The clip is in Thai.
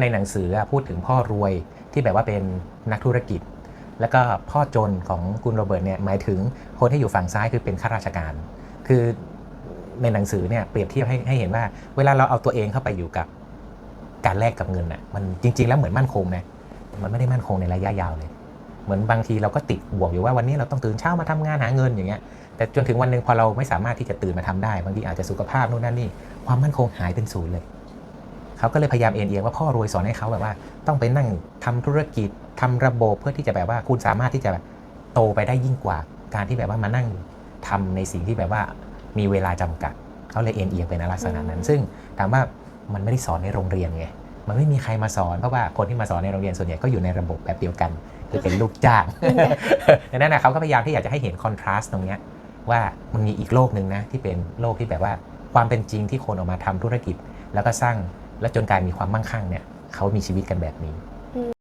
ในหนังสือพูดถึงพ่อรวยที่แบบว่าเป็นนักธุรกิจ แล้วก็พ่อจนของคุณโรเบิร์ตเนี่ยหมายถึงคนที่อยู่ฝั่งซ้ายคือเป็นข้าราชการ คือในหนังสือเนี่ยเปรียบเทียบให้ให้เห็นว่า เวลาเราเอาตัวเองเข้าไปอยู่กับการแลกกับเงินอะมันจริง ๆ แล้วเหมือนมั่นคงนะมันไม่ได้มั่นคงในระยะยาวเลย เหมือนบางทีเราก็ติดบวกอยู่ว่าวันนี้เราต้องตื่นเช้ามาทำงานหาเงินอย่างเงี้ยแต่จนถึงวันหนึ่งพอเราไม่สามารถที่จะตื่นมาทำได้ บางทีอาจจะสุขภาพนู่นนั่นนี่ความมั่นคงหายเป็นศูนย์เลย เขาก็เลยพยายามเอ็นเอียงว่าพ่อรวยสอนให้เขาแบบว่า ต้องไปนั่งทำธุรกิจทำระบบเพื่อที่จะแบบว่าคุณสามารถที่จะแบบโตไปได้ยิ่งกว่าการที่แบบว่ามานั่งทำในสิ่งที่แบบว่ามีเวลาจำกัดเขาเลยเอ็นเอียงเป็นลักษณะนั้น ซึ่งถามว่ามันไม่ได้สอนในโรงเรียนไงมันไม่มีใครมาสอนเพราะว่าคนที่มาสอนในโรงเรียนส่วนใหญ่ก็อยู่ในระบบแบบเดียวกันคือเป็นลูกจ้างดังนั้นนะเขาก็พยายามที่อยากจะให้เห็นคอนทราสต์ตรงเนี้ยว่ามันมีอีกโลกหนึ่งนะที่เป็นโลกที่แบบว่าความเป็นจริงที่คนออกมาทำธุรกิจ แล้วก็สร้าง และจนกลายมีความมั่งคั่งเนี่ยเขามีชีวิตกันแบบนี้